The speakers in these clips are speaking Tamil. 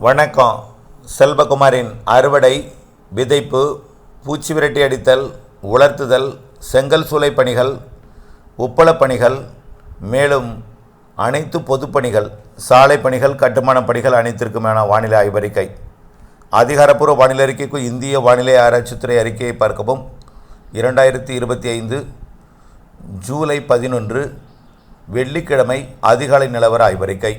வணக்கம். செல்வகுமாரின் அறுவடை விதைப்பு பூச்சி விரட்டி அடித்தல் உலர்த்துதல் செங்கல் சூளை பணிகள் உப்பளப் பணிகள் மேலும் அனைத்து பொதுப்பணிகள் சாலை பணிகள் கட்டுமானப் பணிகள் அனைத்திற்குமான வானிலை ஆய்வறிக்கை. அதிகாரப்பூர்வ வானிலை அறிக்கைக்கு இந்திய வானிலை ஆராய்ச்சித்துறை அறிக்கையை பார்க்கவும். இரண்டாயிரத்தி இருபத்தி ஐந்து ஜூலை பதினொன்று வெள்ளிக்கிழமை அதிகாலை நிலவர ஆய்வறிக்கை.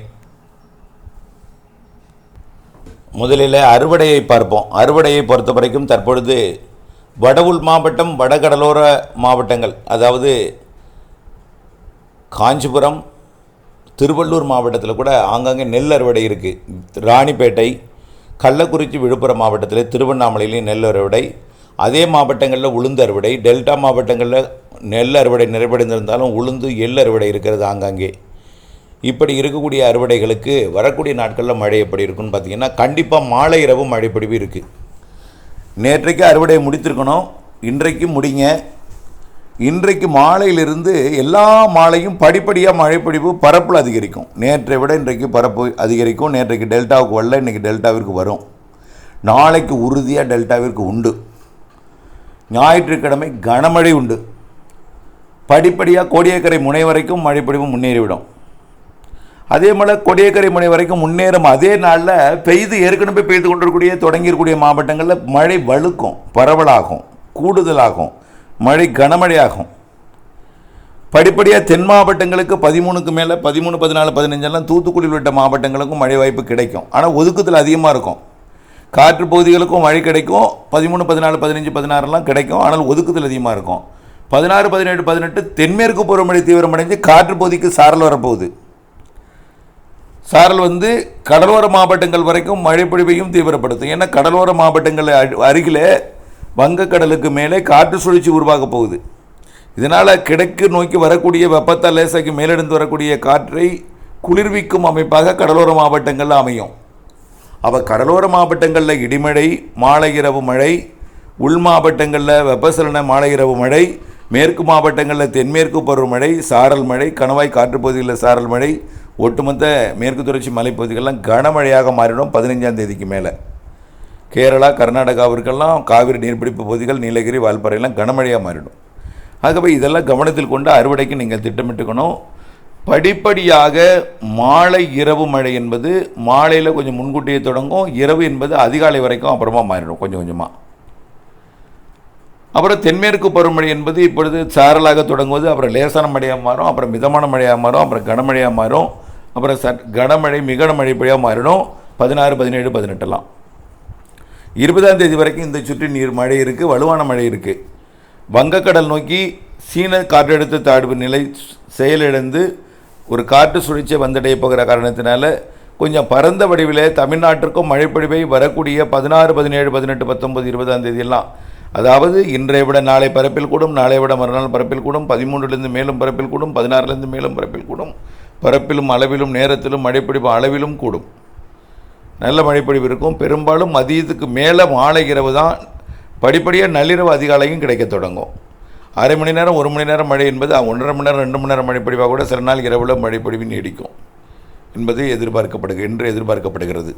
முதலில் அறுவடையை பார்ப்போம். அறுவடையை பொறுத்த வரைக்கும் தற்பொழுது வட மாவட்டம் வடகடலோர மாவட்டங்கள் அதாவது காஞ்சிபுரம் திருவள்ளூர் மாவட்டத்தில் கூட ஆங்காங்கே நெல் அறுவடை இருக்குது ராணிப்பேட்டை கள்ளக்குறிச்சி விழுப்புரம் மாவட்டத்தில் திருவண்ணாமலையிலையும் நெல் அறுவடை அதே மாவட்டங்களில் உளுந்து அறுவடை டெல்டா மாவட்டங்களில் நெல் அறுவடை நிறைவடைந்திருந்தாலும் உளுந்து எள் அறுவடை இருக்கிறது ஆங்காங்கே. இப்படி இருக்கக்கூடிய அறுவடைகளுக்கு வரக்கூடிய நாட்களில் மழை எப்படி இருக்குன்னு பார்த்தீங்கன்னா கண்டிப்பாக மாலை இரவு மழைப்பொழிவு இருக்குது நேற்றைக்கு அறுவடை முடித்திருக்கணும் இன்றைக்கு முடிங்க. இன்றைக்கு மாலையிலிருந்து எல்லா மாலையும் படிப்படியாக மழைப்பொழிவு பரப்பில் அதிகரிக்கும். நேற்றை விட இன்றைக்கு பரப்பு அதிகரிக்கும். நேற்றைக்கு டெல்டாவுக்கு வரல இன்றைக்கி டெல்டாவிற்கு வரும். நாளைக்கு உறுதியாக டெல்டாவிற்கு உண்டு. ஞாயிற்றுக்கிழமை கனமழை உண்டு. படிப்படியாக கோடியக்கரை முனை வரைக்கும் மழைப்பொழிவு முன்னேறிவிடும். அதே போல் கொடியக்கரை முனை வரைக்கும் முன்னேறும் அதே நாளில் பெய்து ஏற்கனவே பெய்து கொண்டிருக்கூடிய தொடங்கியிருக்கூடிய மாவட்டங்களில் மழை வழுக்கும் பரவலாகும் கூடுதலாகும் மழை கனமழையாகும். படிப்படியாக தென் மாவட்டங்களுக்கு பதிமூணுக்கு மேலே பதிமூணு பதினாலு பதினஞ்செல்லாம் தூத்துக்குடி உள்ளிட்ட மாவட்டங்களுக்கும் மழை வாய்ப்பு கிடைக்கும். ஆனால் ஒதுக்குதல் அதிகமாக இருக்கும். காற்று பகுதிகளுக்கும் மழை கிடைக்கும் பதிமூணு பதினாலு பதினஞ்சு பதினாறுலாம் கிடைக்கும் ஆனால் ஒதுக்குதல் அதிகமாக இருக்கும். பதினாறு பதினேழு பதினெட்டு தென்மேற்கு பருவமழை தீவிரமடைஞ்சு காற்று பகுதிக்கு சாரல் வரப்போகுது. சாரல் வந்து கடலோர மாவட்டங்கள் வரைக்கும் மழைப்பொழிவையும் தீவிரப்படுத்தும். ஏன்னா கடலோர மாவட்டங்கள் அருகில் வங்கக்கடலுக்கு மேலே காற்று சுழற்சி உருவாக போகுது. இதனால் கிழக்கு நோக்கி வரக்கூடிய வெப்பத்தால் லேசாக்கி மேலெடுந்து வரக்கூடிய காற்றை குளிர்விக்கும் அமைப்பாக கடலோர மாவட்டங்களில் அமையும். அப்போ கடலோர மாவட்டங்களில் இடிமழை மாலை இரவு மழை உள் மாவட்டங்களில் வெப்பசலன மாலை இரவு மழை மேற்கு மாவட்டங்களில் தென்மேற்கு பருவமழை சாரல் மழை கணவாய் காற்று சாரல் மழை ஒட்டுமொத்த மேற்கு தொடர்ச்சி மலைப்பகுதிகளெலாம் கனமழையாக மாறிடும் பதினைஞ்சாம் தேதிக்கு மேலே. கேரளா கர்நாடகாவிற்கெல்லாம் காவிரி நீர்பிடிப்பு பகுதிகள் நீலகிரி வால்பாறையெல்லாம் கனமழையாக மாறிடும். ஆகவே இதெல்லாம் கவனத்தில் கொண்டு அறுவடைக்கு நீங்கள் திட்டமிட்டுக்கணும். படிப்படியாக மாலை இரவு மழை என்பது மாலையில் கொஞ்சம் முன்கூட்டியே தொடங்கும். இரவு என்பது அதிகாலை வரைக்கும் அப்புறமா மாறிடும் கொஞ்சம் கொஞ்சமாக அப்புறம் தென்மேற்கு பருவமழை என்பது இப்பொழுது சாரலாக தொடங்குவது அப்புறம் லேசான மழையாக மாறும் அப்புறம் மிதமான மழையாக மாறும் அப்புறம் கனமழையாக மாறும். அப்புறம் சட் கனமழை மிக மழை பொழியாக மாறிடும். பதினாறு பதினேழு பதினெட்டெல்லாம் இருபதாம் தேதி வரைக்கும் இந்த சுற்றி நீர் மழை இருக்குது வலுவான மழை இருக்குது வங்கக்கடல் நோக்கி சீன காற்றழுத்த தாழ்வு நிலை செயலிழந்து ஒரு காற்று சுழற்சியை வந்தடைய போகிற காரணத்தினால கொஞ்சம் பரந்த வடிவில் தமிழ்நாட்டிற்கும் மழைப்பொழிவை வரக்கூடிய பதினாறு பதினேழு பதினெட்டு பத்தொன்பது இருபதாம் தேதியெல்லாம். அதாவது இன்றைய விட நாளை பரப்பில் கூடும் நாளை விட மறுநாள் பரப்பில் கூடும் பதிமூன்றுலேருந்து மேலும் பரப்பில் கூடும் பதினாறுலேருந்து மேலும் பரப்பில் கூடும். பரப்பிலும் அளவிலும் நேரத்திலும் மழைப்பிடிப்பு அளவிலும் கூடும். நல்ல மழைப்பிடிப்பு இருக்கும். பெரும்பாலும் மதியத்துக்கு மேலே மாலை இரவு தான் படிப்படியாக நள்ளிரவு அதிகாலையும் கிடைக்க தொடங்கும். அரை மணி நேரம் ஒரு மணி நேரம் மழை என்பது ஒன்றரை மணி நேரம் ரெண்டு மணி நேரம் மழைப்பொழிவாக கூட சில நாள் இரவில் மழைப்பொழிவு நீடிக்கும். என்பது எதிர்பார்க்கப்படுகிறது என்று எதிர்பார்க்கப்படுகிறது.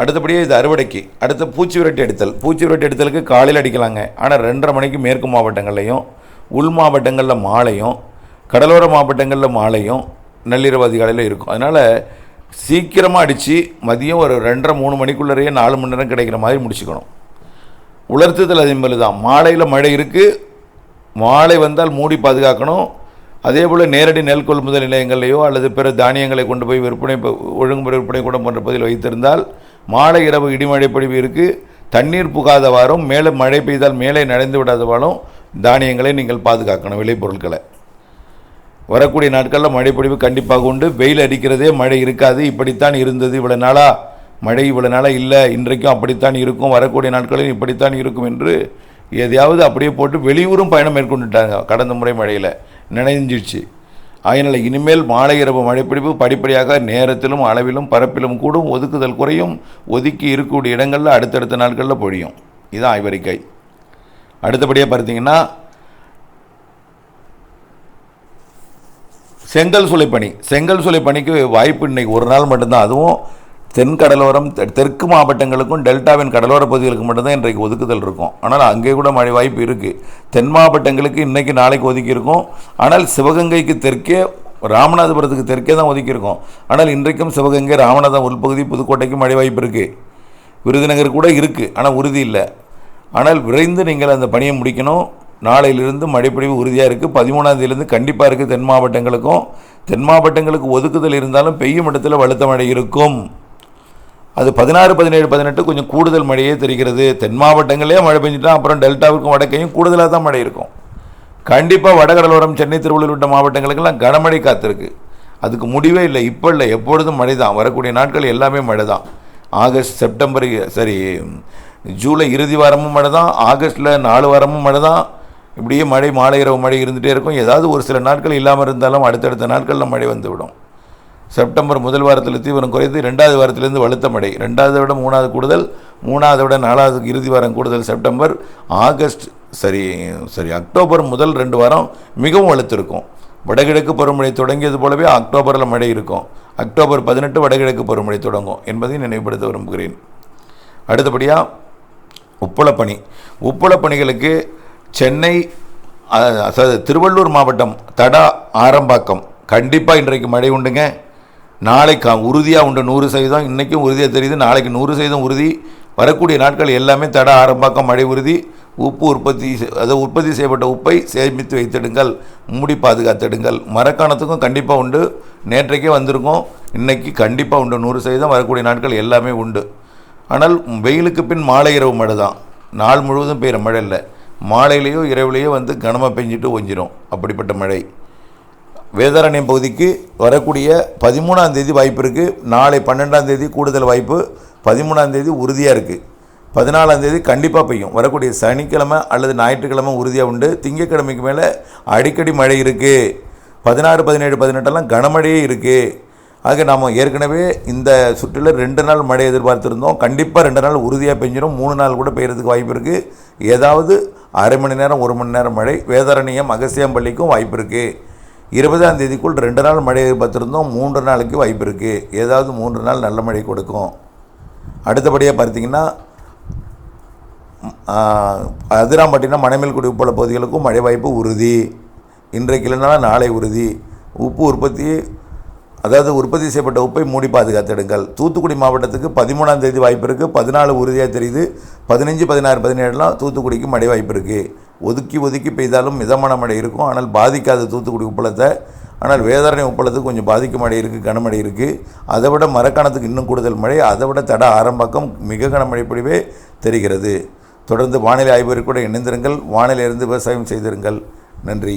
அடுத்தபடியாக இது அறுவடைக்கு. அடுத்த பூச்சி விரட்டி அடித்தல். பூச்சி விரட்டி அடித்தலுக்கு காலையில் அடிக்கலாங்க. ஆனால் ரெண்டரை மணிக்கு மேற்கு மாவட்டங்கள்லையும் உள் மாவட்டங்களில் மாலையும் கடலோர மாவட்டங்களில் மாலையும் நள்ளிரவு அதிகாலையில் இருக்கும். அதனால் சீக்கிரமாக அடித்து மதியம் ஒரு ரெண்டரை மூணு மணிக்குள்ளரையே நாலு மணி நேரம் கிடைக்கிற மாதிரி முடிச்சுக்கணும். உலர்த்துதல் அதே மாதிரி தான். மாலையில் மழை இருக்குது மாலை வந்தால் மூடி பாதுகாக்கணும். அதே போல் நேரடி நெல் கொள்முதல் நிலையங்களையோ அல்லது பிற தானியங்களை கொண்டு போய் விற்பனை ஒழுங்குமுறை விற்பனை கூட போன்ற பகுதியில் வைத்திருந்தால் மாலை இரவு இடிமழை பொழிவு இருக்குது தண்ணீர் புகாதவாறும் மேலே மழை பெய்தால் மேலே நனைந்து விடாதவாறும் தானியங்களை நீங்கள் பாதுகாக்கணும் விளைபொருட்களை. வரக்கூடிய நாட்களில் மழைப்பொழிவு கண்டிப்பாக உண்டு. வெயில் அடிக்கிறதே மழை இருக்காது. இப்படித்தான் இருந்தது இவ்வளோ நாளாக மழை இவ்வளோ நாளாக இல்லை. இன்றைக்கும் அப்படித்தான் இருக்கும். வரக்கூடிய நாட்களில் இப்படித்தான் இருக்கும் என்று எதையாவது அப்படியே போட்டு வெளியூரும் பயணம் மேற்கொண்டுட்டாங்க. கடந்த முறை மழையில் நினைஞ்சிடுச்சு அதனால் இனிமேல் மாலை இரவு மழைப்பிடிப்பு படிப்படியாக நேரத்திலும் அளவிலும் பரப்பிலும் கூடும். ஒதுக்குதல் குறையும். ஒதுக்கி இருக்கக்கூடிய இடங்களில் அடுத்தடுத்த நாட்களில் பொழியும். இதுதான் ஆய்வறிக்கை அடுத்தபடியாக பார்த்தீங்கன்னா செங்கல் சூளை பணி. செங்கல் சூளை பணிக்கு வாய்ப்பு இன்றைக்கி ஒரு நாள் மட்டும்தான். அதுவும் தென் கடலோரம் தெ- தெற்கு மாவட்டங்களுக்கும் டெல்டாவின் கடலோர பகுதிகளுக்கு மட்டும்தான் இன்றைக்கு ஒதுக்குதல் இருக்கும். ஆனால் அங்கே கூட மழை வாய்ப்பு இருக்குது தென் மாவட்டங்களுக்கு இன்றைக்கி நாளைக்கு ஒதுக்கி இருக்கும். ஆனால் சிவகங்கைக்கு தெற்கே ராமநாதபுரத்துக்கு தெற்கே தான் ஒதுக்கியிருக்கோம் ஆனால் இன்றைக்கும் சிவகங்கை ராமநாதம் உள்பகுதி புதுக்கோட்டைக்கு மழை வாய்ப்பு இருக்குது விருதுநகர் கூட இருக்குது ஆனால் உறுதி இல்லை. ஆனால் விரைந்து நீங்கள் அந்த பணியை முடிக்கணும். நாளையிலிருந்து மழைப்பொழிவு உறுதியாக இருக்குது பதிமூணாந்தேதியிலேருந்து கண்டிப்பாக இருக்குது தென் மாவட்டங்களுக்கும். தென் மாவட்டங்களுக்கு ஒதுக்குதல் இருந்தாலும் பெய்யும் இடத்துல வலுத்த மழை இருக்கும். அது பதினாறு பதினேழு பதினெட்டு கொஞ்சம் கூடுதல் மழையே தெரிகிறது. தென் மாவட்டங்களே மழை பெஞ்சிட்டா அப்புறம் டெல்டாவுக்கும் வடக்கையும் கூடுதலாக தான் மழை இருக்கும். கண்டிப்பாக வடகடலோரம் சென்னை திருவள்ளூர் விட்ட மாவட்டங்களுக்கெல்லாம் கனமழை காத்திருக்கு. அதுக்கு முடிவே இல்லை. இப்போ இல்லை. எப்பொழுதும் மழை தான் வரக்கூடிய நாட்கள் எல்லாமே மழை தான் ஆகஸ்ட் செப்டம்பர் சரி ஜூலை இறுதி வாரமும் மழை தான் ஆகஸ்ட்டில் நாலு வாரமும் மழை தான் இப்படியே மழை மாலை இரவு மழை இருந்துகிட்டே இருக்கும். ஏதாவது ஒரு சில நாட்கள் இல்லாமல் இருந்தாலும் அடுத்தடுத்த நாட்களில் மழை வந்துவிடும் செப்டம்பர் முதல் வாரத்தில் தீவிரம் குறைந்து ரெண்டாவது வாரத்திலேருந்து வலுத்த மழை. ரெண்டாவது விட மூணாவது கூடுதல் மூணாவது விட நாலாவது இறுதி வாரம் கூடுதல் செப்டம்பர் ஆகஸ்ட் சரி சரி அக்டோபர் முதல் ரெண்டு வாரம் மிகவும் வலுத்திருக்கும். வடகிழக்கு பருவமழை தொடங்கியது போலவே அக்டோபரில் மழை இருக்கும். அக்டோபர் பதினெட்டு வடகிழக்கு பருவமழை தொடங்கும் என்பதை நினைவுபடுத்த விரும்புகிறேன். அடுத்தபடியாக உப்பளப்பணி உப்பளப்பணிகளுக்கு சென்னை திருவள்ளூர் மாவட்டம் தடா ஆரம்பாக்கம். கண்டிப்பாக இன்றைக்கு மழை உண்டுங்க. நாளைக்கு உறுதியாக உண்டு நூறு சதவீதம். இன்றைக்கும் உறுதியாக தெரியுது. நாளைக்கு நூறு சதவீதம் உறுதி. வரக்கூடிய நாட்கள் எல்லாமே தட ஆரம்பாக்கம் மழை உறுதி. உப்பு உற்பத்தி செ- அதாவது உற்பத்தி செய்யப்பட்ட உப்பை சேமித்து வைத்திடுங்கள். மூடி பாதுகாத்திடுங்கள். மரக்காணத்துக்கும் கண்டிப்பாக உண்டு. நேற்றைக்கே வந்திருக்கோம். இன்றைக்கி கண்டிப்பாக உண்டு. நூறு சதவீதம் வரக்கூடிய நாட்கள் எல்லாமே உண்டு. ஆனால் வெயிலுக்கு பின் மாலை இரவு மழை தான் நாள் முழுவதும் பெய்கிற மழை இல்லை. மாலையிலேயோ இரவுலேயோ வந்து கனமாக பெஞ்சிட்டு ஒஞ்சிரும். அப்படிப்பட்ட மழை. வேதாரண்யம் பகுதிக்கு வரக்கூடிய பதிமூணாம் தேதி வாய்ப்பு இருக்குது நாளை பன்னெண்டாம் தேதி கூடுதல் வாய்ப்பு பதிமூணாம் தேதி உறுதியாக இருக்குது பதினாலாம் தேதி கண்டிப்பாக பெய்யும். வரக்கூடிய சனிக்கிழமை அல்லது ஞாயிற்றுக்கிழமை உறுதியாக உண்டு. திங்கட்கிழமைக்கு மேலே அடிக்கடி மழை இருக்குது பதினாறு பதினேழு பதினெட்டெல்லாம் கனமழையே இருக்குது ஆக நாம் ஏற்கனவே இந்த சுற்றில் ரெண்டு நாள் மழை எதிர்பார்த்துருந்தோம். கண்டிப்பாக ரெண்டு நாள் உறுதியாக பெஞ்சிடும் மூணு நாள் கூட பெய்கிறதுக்கு வாய்ப்பு இருக்குது ஏதாவது அரை மணி நேரம் ஒரு மணி நேரம் மழை வேதாரண்யம் அகசியம்பள்ளிக்கும் வாய்ப்பு இருக்குது இருபதாம் தேதிக்குள் ரெண்டு நாள் மழை எதிர்பார்த்துருந்தோம். மூன்று நாளைக்கு வாய்ப்பு இருக்குது ஏதாவது மூன்று நாள் நல்ல மழை கொடுக்கும். அடுத்தபடியாக பார்த்தீங்கன்னா அதிராம்பட்டினா அதிராம்பட்டினம் மணமேல்குடி உட்பட பகுதிகளுக்கும் மழை வாய்ப்பு உறுதி. இன்றைக்கு இல்லைனாலும் நாளை உறுதி. உப்பு உற்பத்தி அதாவது உற்பத்தி செய்யப்பட்ட உப்பை மூடி பாதுகாத்திடுங்கள். தூத்துக்குடி மாவட்டத்துக்கு பதிமூணாம் தேதி வாய்ப்பு இருக்குது பதினாலு உறுதியாக தெரியுது. பதினஞ்சு பதினாறு பதினேழுலாம் தூத்துக்குடிக்கு மழை வாய்ப்பு இருக்குது ஒதுக்கி ஒதுக்கி பெய்தாலும் மிதமான மழை இருக்கும். ஆனால் பாதிக்காத தூத்துக்குடி உப்பளத்தை ஆனால் வேதாரணை உப்பளத்துக்கு கொஞ்சம் பாதிக்கும் மழை இருக்குது கனமழை இருக்குது அதை விட மரக்காணத்துக்கு இன்னும் கூடுதல் மழை. அதை விட தட ஆரம்பக்கம் மிக கனமழை பொழிவே தெரிகிறது. தொடர்ந்து வானிலை ஆய்வு கூட இணைந்திருங்கள். வானிலையிலிருந்து விவசாயம் செய்திருங்கள். நன்றி.